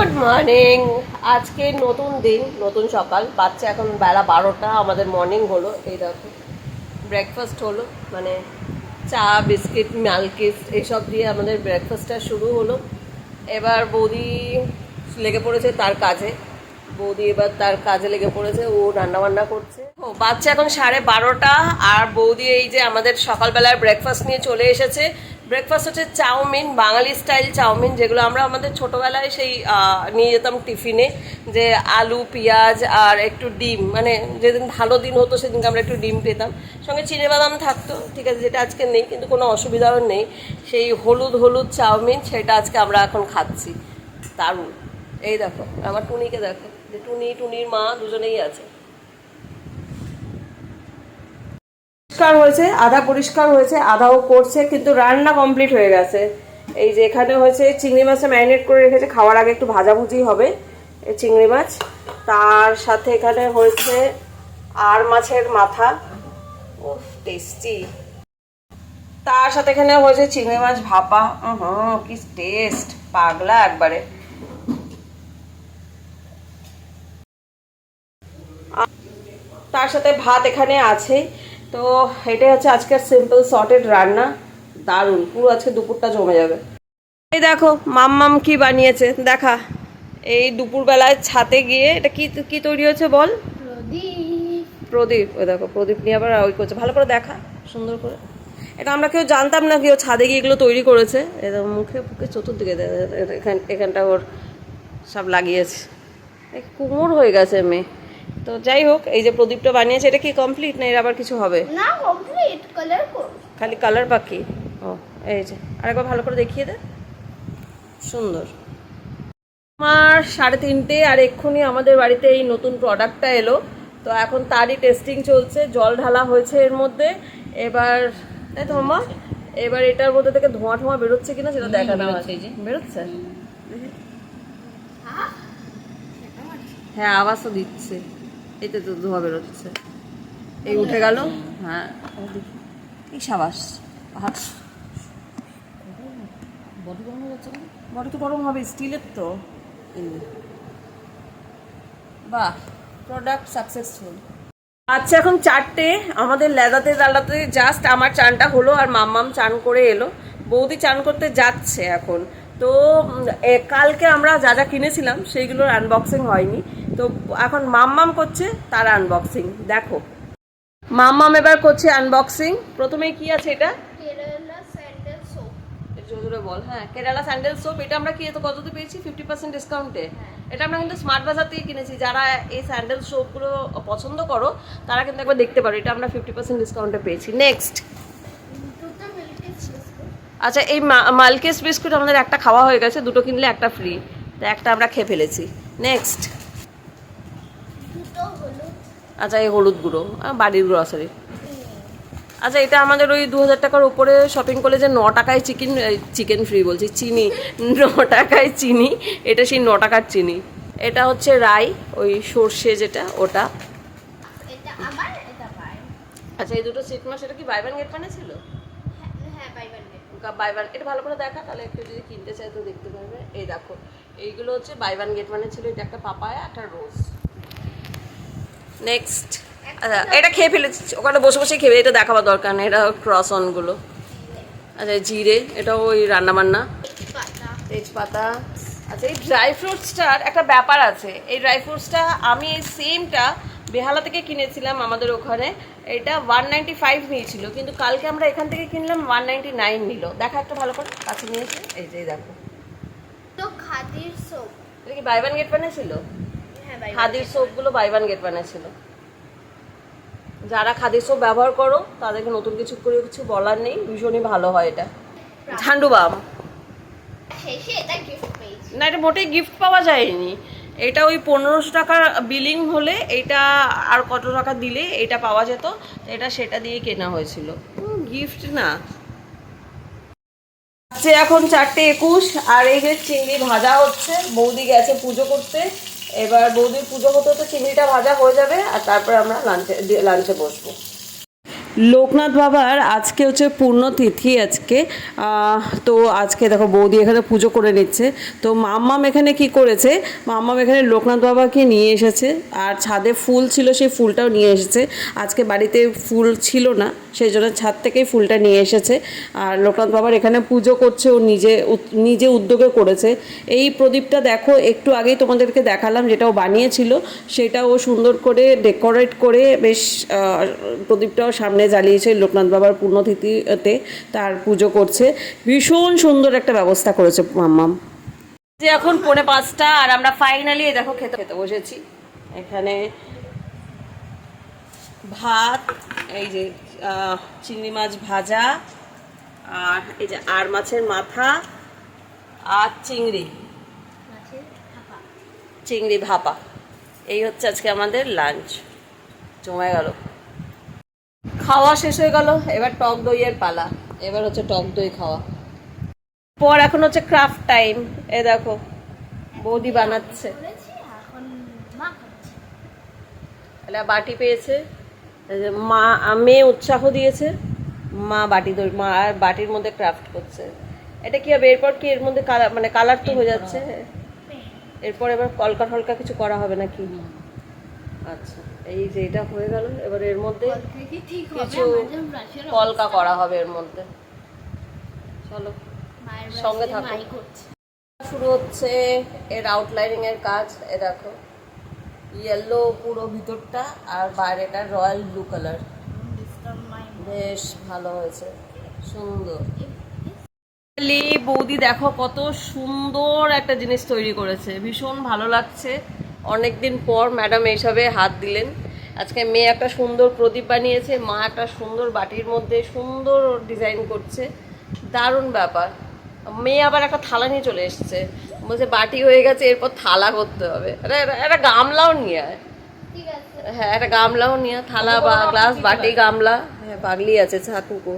Good morning আজকে নতুন দিন, নতুন সকাল। বাচ্চা এখন বেলা বারোটা, আমাদের মর্নিং হলো। এই দেখো ব্রেকফাস্ট হলো মানে চা, বিস্কিট মালকিস এইসব দিয়ে আমাদের ব্রেকফাস্টটা শুরু হলো। এবার বৌদি লেগে পড়েছে তার কাজে। বৌদি এবার তার কাজে লেগে পড়েছে, ও রান্না বান্না করছে। ও, বাচ্চা এখন সাড়ে বারোটা, আর বৌদি এই যে আমাদের সকালবেলার ব্রেকফাস্ট নিয়ে চলে এসেছে। ব্রেকফাস্ট হচ্ছে চাউমিন, বাঙালি স্টাইল চাউমিন, যেগুলো আমরা আমাদের ছোটোবেলায় সেই নিয়ে যেতাম টিফিনে, যে আলু, পেঁয়াজ আর একটু ডিম মানে যেদিন ভালো দিন হতো সেদিনকে আমরা একটু ডিম পেতাম। সঙ্গে চিনে বাদাম থাকতো, ঠিক আছে, যেটা আজকে নেই, কিন্তু কোনো অসুবিধাও নেই। সেই হলুদ হলুদ চাউমিন, সেটা আজকে আমরা এখন খাচ্ছি। দারুণ। এই দেখো, আমার টুনিকে দেখো, যে টুনি, টুনির মা দুজনেই আছে। পরিষ্কার হয়েছে আধা পরিষ্কার হয়েছে আধাও করছে, কিন্তু রান্না কমপ্লিট হয়ে গেছে। এই যে এখানে হয়েছে চিংড়ি মাছটা ম্যারিনেট করে রেখেছে, খাওয়ার আগে একটু ভাজাভুজি হবে এই চিংড়ি মাছ। তার সাথে এখানে হয়েছে আর মাছের মাথা। ও টেস্টি তার সাথে এখানে হয়েছে চিংড়ি মাছ ভাপা। হুম কি টেস্ট পাগলা একবারে। তার সাথে ভাত এখানে আছে। তো এটাই হচ্ছে আজকের সিম্পল সর্টেড রান্না। দারুণ, পুরো আজকে দুপুরটা জমে যাবে। এই দেখো, মাম্মাম কি বানিয়েছে, দেখা। এই দুপুরবেলায় ছাতে গিয়ে, এটা কি কি তৈরি হয়েছে বল? প্রদীপ। ওই দেখো, প্রদীপ নিয়ে আবার ওই করছে। ভালো করে দেখা, সুন্দর করে। এটা আমরা কেউ জানতাম না কেউ ছাদে গিয়ে এগুলো তৈরি করেছে। এটা মুখে ফুকে চতুর্দিকে এখান, এখানটা ওর সব লাগিয়েছে। কুমোর হয়ে গেছে মেয়ে। তো যাই হোক এই যে প্রদীপটা বানিয়েছে এটা কি কমপ্লিট না এর আবার কিছু হবে? না কমপ্লিট কালার করো খালি কালার বাকি? ও এই যে আরেকবার ভালো করে দেখিয়ে দে। সুন্দর। আমার সাড়ে তিনটে আর এক্ষুনি আমাদের বাড়িতে এই নতুন প্রোডাক্টটা এলো। তো এখন তারই টেস্টিং চলছে জল ঢালা হয়েছে এর মধ্যে। এবার তাই তো মামা এবার এটার মধ্যে থেকে ধোঁয়া ঠোঁয়া বেরোচ্ছে কিনা সেটা দেখা আছে বেরোচ্ছে হ্যাঁ। আওয়াজও তো দিচ্ছে। এই তো ধোঁয়া বেরোচ্ছে। এই উঠে গেল হ্যাঁ। এই সাবাস হাত বডি গরম হয়ে যাচ্ছে বডি তো গরম হবে স্টিলের তো। বাহ প্রোডাক্ট সাকসেসফুল আচ্ছা এখন চারটে আমাদের লেদাতে দালাতে জাস্ট আমার চানটা হলো আর মাম্মাম চান করে এলো। বৌদি চান করতে যাচ্ছে এখন। তো কালকে আমরা যা যা কিনেছিলাম সেইগুলোর আনবক্সিং হয়নি। তো এখন মাম্মাম করছে তার আনবক্সিং দেখো। মাম্মাম এবার করছে আনবক্সিং প্রথমে কি আছে এটা? কেরালা স্যান্ডেল সোপ জোরে বল হ্যাঁ কেরালা স্যান্ডেল সোপ এটা আমরা কি এত কততে পেয়েছি? ফিফটি পার্সেন্ট ডিসকাউন্টে এটা আমরা কিন্তু স্মার্ট বাজার থেকে কিনেছি। যারা এই স্যান্ডেল সোপগুলো পছন্দ করো তারা কিন্তু একবার দেখতে পারো। এটা আমরা ফিফটি পার্সেন্ট ডিসকাউন্টে পেয়েছি। নেক্সট আচ্ছা এই মালকেস বিস্কুট আমাদের একটা খাওয়া হয়ে গেছে দুটো কিনলে একটা ফ্রি তো একটা আমরা খেয়ে ফেলেছি। নেক্সট আচ্ছা এই হলুদ গুঁড়ো বাড়ির গ্রসারি আচ্ছা এটা আমাদের ওই দু হাজার টাকার উপরে শপিং করলে যে ন টাকায় চিকেন চিকেন ফ্রি বলছি চিনি ন টাকায় চিনি এটা সেই ন টাকার চিনি। এটা হচ্ছে রাই ওই সর্ষে যেটা ওটা। আচ্ছা এই দুটো সিট মাস এটা কি বাই ওয়ান গেট মানে ছিল? হ্যাঁ হ্যাঁ বাই বাই ওয়ান এটা ভালো করে দেখা তাহলে একটু যদি কিনতে চাই তো দেখতে পারবে। এই দেখো এইগুলো হচ্ছে বাই ওয়ান গেট মানে ছিল এটা একটা পাপায়া একটা রোজ নেক্সট আচ্ছা এটা খেয়ে ফেলেছি ওখানে বসে বসে খেয়ে এটা দেখাবার দরকার নেই এটা ক্রস অনগুলো আচ্ছা জিরে এটা ওই রান্নাবান্না। পাতা তেজপাতা। আচ্ছা এই ড্রাই ফ্রুটসটার একটা ব্যাপার আছে। এই ড্রাই ফ্রুটসটা আমি এই সেমটা বেহালা থেকে কিনেছিলাম আমাদের ওখানে। এটা ওয়ান নাইনটি ফাইভ নিয়েছিল কিন্তু কালকে আমরা এখান থেকে কিনলাম ওয়ান নাইনটি নাইন নিল। দেখা একটা ভালো করে কাছে নিয়েছে এই যে দেখো। তো খাদির সোপ এটা কি বাই ওয়ান গেট ওয়ানে ছিল খাদির সোপগুলো বাই ওয়ান গেট ওয়ানে ছিল। যারা খাদির সোপ ব্যবহার করো তাদেরকে নতুন কিছু করে কিছু বলার নেই ভীষণই ভালো হয় এটা। ঝান্ডু বাম। না এটা মোটেই গিফট পাওয়া যায়নি। এটা ওই পনেরোশো টাকার বিলিং হলে এটা আর কত টাকা দিলে এটা পাওয়া যেত এটা সেটা দিয়ে কেনা হয়েছিল। গিফট না। এখন চারটে একুশ আর এই যে চিংড়ি ভাজা হচ্ছে বৌদি গেছে পুজো করতে। এবার বৌদির পুজো হতে হতে চিংড়িটা ভাজা হয়ে যাবে, আর তারপর আমরা লাঞ্চে লাঞ্চে বসবো। লোকনাথ বাবার আজকে হচ্ছে পূর্ণতিথি আজকে। তো আজকে দেখো বৌদি এখানে পুজো করে নিচ্ছে। তো মাম্মাম এখানে কি করেছে? মাম্মাম এখানে লোকনাথ বাবাকে নিয়ে এসেছে। আর ছাদে ফুল ছিল সেই ফুলটাও নিয়ে এসেছে। আজকে বাড়িতে ফুল ছিল না, সেই জন্য ছাদ থেকেই ফুলটা নিয়ে এসেছে। আর লোকনাথ বাবার এখানে পুজো করছে, ও নিজে নিজে উদ্যোগে করেছে। এই প্রদীপটা দেখো, একটু আগেই তোমাদেরকে দেখালাম যেটা ও বানিয়েছিল। সেটা ও সুন্দর করে ডেকোরেট করে বেশ প্রদীপটাও সামনে জ্বালিয়েছে লোকনাথ বাবার পুণ্যতিথিতে তার পুজো করছে। ভীষণ সুন্দর একটা ব্যবস্থা করেছে মাম্মাম। যে এখন পৌনে পাঁচটা আর আমরা ফাইনালি দেখো খেতে খেতে বসেছি। এখানে ভাত এই যে আহ, চিংড়ি মাছ ভাজা আর এই যে আর মাছের মাথা আর চিংড়ি। চিংড়ি ভাপা। এই হচ্ছে আজকে আমাদের লাঞ্চ জমে গেল। খাওয়া শেষ হয়ে গেল, এবার টক দইয়ের পালা। এবার হচ্ছে টক দই খাওয়া। পর এখন হচ্ছে ক্রাফট টাইম এ দেখো, বৌদি বানাচ্ছে। বাটি পেয়েছে। মা মেয়ে উৎসাহ দিয়েছে। মা বাটি দই, মা আর বাটির মধ্যে ক্রাফট করছে। এটা কি হবে? এরপর কি এর মধ্যে কালার মানে কালার তো হয়ে যাচ্ছে? এরপর এবার কলকা টলকা কিছু করা হবে নাকি? আচ্ছা এই যে এটা হয়ে গেল এবার এর মধ্যে কিছু কলকা করা হবে এর মধ্যে। চলো সঙ্গে থাকো। শুরু হচ্ছে এর আউটলাইনিং এর কাজ এ দেখো ইয়েলো পুরো ভিতরটা আর বাইরেটা রয়্যাল ব্লু কালার বেশ ভালো হয়েছে সুন্দর। বৌদি দেখো কত সুন্দর একটা জিনিস তৈরি করেছে ভীষণ ভালো লাগছে। অনেকদিন পর ম্যাডাম এইসবে হাত দিলেন। আজকে মেয়ে একটা সুন্দর প্রদীপ বানিয়েছে মা একটা সুন্দর বাটির মধ্যে সুন্দর ডিজাইন করছে। দারুণ ব্যাপার। মেয়ে আবার একটা থালা নিয়ে চলে এসছে। বলছে বাটি হয়ে গেছে এরপর থালা করতে হবে। একটা একটা গামলাও নিয়ে আয়। হ্যাঁ একটা গামলাও নিয়ে থালা বা গ্লাস বাটি গামলা। হ্যাঁ পাগলি আছে ছাতুকো।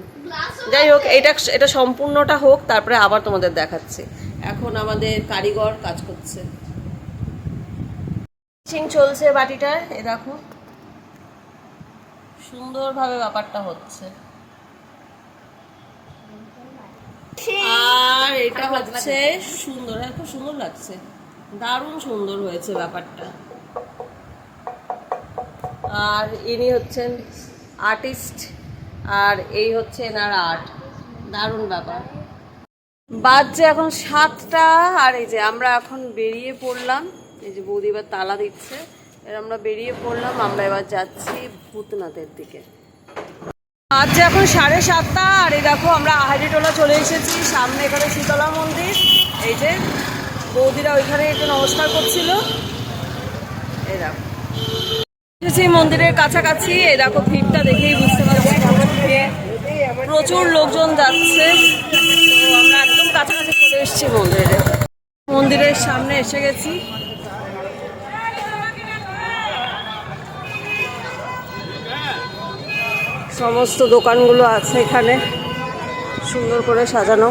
যাই হোক এটা এটা সম্পূর্ণটা হোক তারপরে আবার তোমাদের দেখাচ্ছি। এখন আমাদের কারিগর কাজ করছে। ফিনিশিং চলছে বাটিটার এ দেখো। সুন্দরভাবে ব্যাপারটা হচ্ছে। আর এটা হচ্ছে সুন্দর হ্যাঁ খুব সুন্দর লাগছে। দারুণ সুন্দর হয়েছে ব্যাপারটা। আর ইনি হচ্ছেন আর্টিস্ট, আর এই হচ্ছে এনার আর্ট। দারুণ ব্যাপার। বাজছে এখন সাতটা, আর এই যে আমরা এখন বেরিয়ে পড়লাম। এই যে বৌদি এবার তালা দিচ্ছে। এর আমরা বেরিয়ে পড়লাম, আমরা এবার যাচ্ছি ভূতনাথের দিকে। আজ এখন সাড়ে সাতটা, আর এই দেখো আমরা আহারিটোলা চলে এসেছি, সামনে এখানে শীতলা মন্দির। এই যে বৌদিরা ওইখানে একটু নমস্কার করছিল। এই দেখো। এসেছি মন্দিরের কাছাকাছি এই দেখো ভিড়টা দেখেই বুঝতে পারছি। প্রচুর লোকজন যাচ্ছে। আমরা একদম কাছাকাছি চলে এসেছি মন্দিরে। মন্দিরের সামনে এসে গেছি। সমস্ত দোকানগুলো আছে এখানে। সুন্দর করে সাজানো।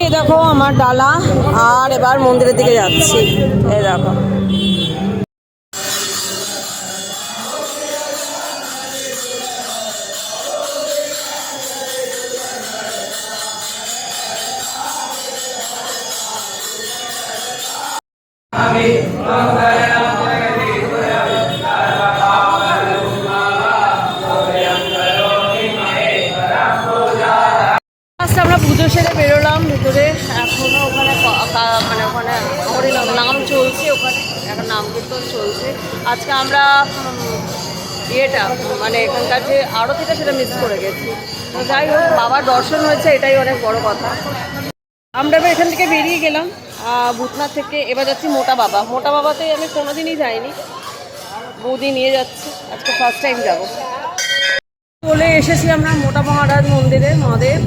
দেখো আমার ডালা, আর এবার মন্দিরের দিকে যাচ্ছি। এই দেখো। আজকে এখন চলছে। আজকে আমরা ইয়েটা মানে এখানকার যে আরতিটা সেটা মিস করে গেছি। যাই হোক, বাবার দর্শন হয়েছে, এটাই অনেক বড় কথা। আমরা এখান থেকে বেরিয়ে গেলাম ভূতনাথ থেকে। এবার যাচ্ছি মোটা বাবা। মোটা বাবাতে আমি কোনোদিনই যাইনি। বৌদি নিয়ে যাচ্ছি। আজকে ফার্স্ট টাইম যাব। চলে এসেছি আমরা মোটা মহারাজ মন্দিরে, মহাদেব।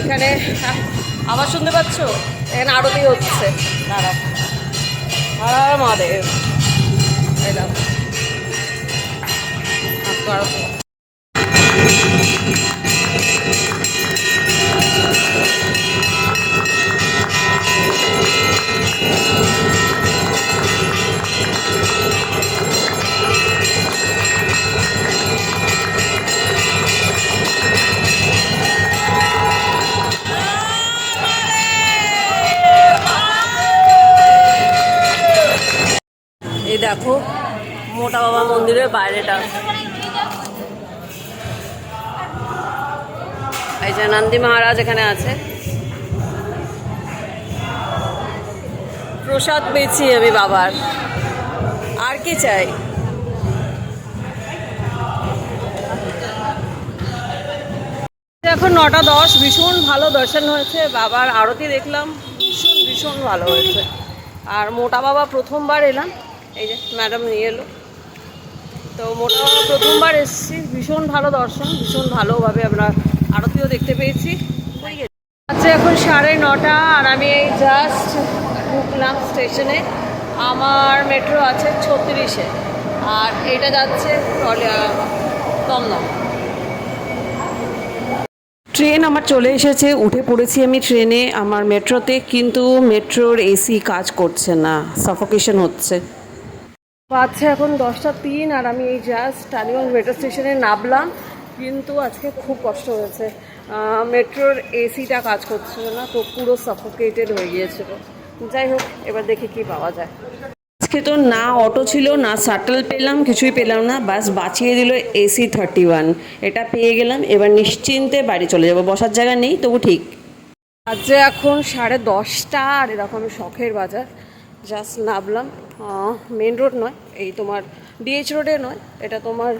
এখানে আবার শুনতে পাচ্ছ? এখানে আরতি হচ্ছে। দাঁড়া হর মহাদেব। এই দেখো। মোটা বাবা মন্দিরের বাইরেটা। এই যে নন্দী মহারাজ এখানে আছে। প্রসাদ পেয়েছি আমি বাবার। আর কি চাই? এখন নটা দশ, ভীষণ ভালো দর্শন হয়েছে। বাবার আরতি দেখলাম, ভীষণ ভীষণ ভালো হয়েছে। আর মোটা বাবা প্রথমবার এলাম। এই যে ম্যাডাম নিয়ে এলো। তো মোটামুটি প্রথমবার এসেছি। ভীষণ ভালো দর্শন, ভীষণ ভালোভাবে আমরা আরতিও দেখতে পেয়েছি। আচ্ছা এখন সাড়ে নটা আর আমি এই জাস্ট ঢুকলাম স্টেশনে আমার মেট্রো আছে ছত্রিশে আর এটা যাচ্ছে দমদম। ট্রেন আমার চলে এসেছে, উঠে পড়েছি আমি ট্রেনে, আমার মেট্রোতে কিন্তু মেট্রোর এসি কাজ করছে না সাফোকেশন হচ্ছে। বাচ্চা এখন দশটা তিন আর আমি এই জাস্ট টালিগঞ্জ মেট্রো স্টেশনে নামলাম, কিন্তু আজকে খুব কষ্ট হয়েছে। মেট্রোর এসিটা কাজ করছিল না, তো পুরো সাফোকেটেড হয়ে গিয়েছিল। যাই হোক, এবার দেখি কি পাওয়া যায়। আজকে তো না অটো ছিল, না শাটল পেলাম, কিছুই পেলাম না, বাস বাঁচিয়ে দিল এসি থার্টি ওয়ান এটা পেয়ে গেলাম, এবার নিশ্চিন্তে বাড়ি চলে যাব। বসার জায়গা নেই, তবু ঠিক। আজকে এখন সাড়ে দশটা, আর এরকম শখের বাজার। জাস্ট নামলাম মেন রোড নয়, এই তোমার ডিএইচ রোডে নয়, এটা তোমার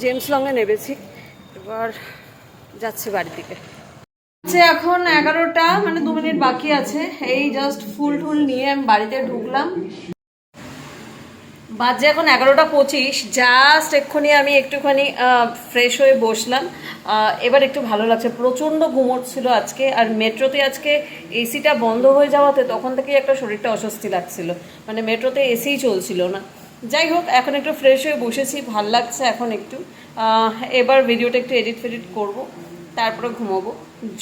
জেমস লংয়ে নেবেছি এবার যাচ্ছি বাড়ির দিকে। হচ্ছে এখন এগারোটা মানে দু মিনিট বাকি আছে। এই জাস্ট ফুল টুল নিয়ে আমি বাড়িতে ঢুকলাম। বাজে এখন এগারোটা পঁচিশ। জাস্ট এক্ষুনি আমি একটুখানি ফ্রেশ হয়ে বসলাম। এবার একটু ভালো লাগছে। প্রচণ্ড ছিল আজকে, আর মেট্রোতে আজকে এসিটা বন্ধ হয়ে যাওয়াতে তখন থেকেই একটা শরীরটা অস্বস্তি লাগছিল। মানে মেট্রোতে এসিই চলছিল না। যাই হোক, এখন একটু ফ্রেশ হয়ে বসেছি, ভালো লাগছে এখন একটু। এবার ভিডিওটা একটু এডিট ফেডিট করব, তারপরে ঘুমোবো।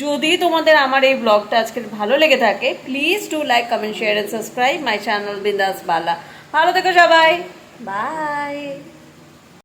যদি তোমাদের আমার এই ব্লগটা আজকে ভালো লেগে থাকে please do like comment share and subscribe my channel বিন্দাস বালা ভালো থেকো সবাই। বাই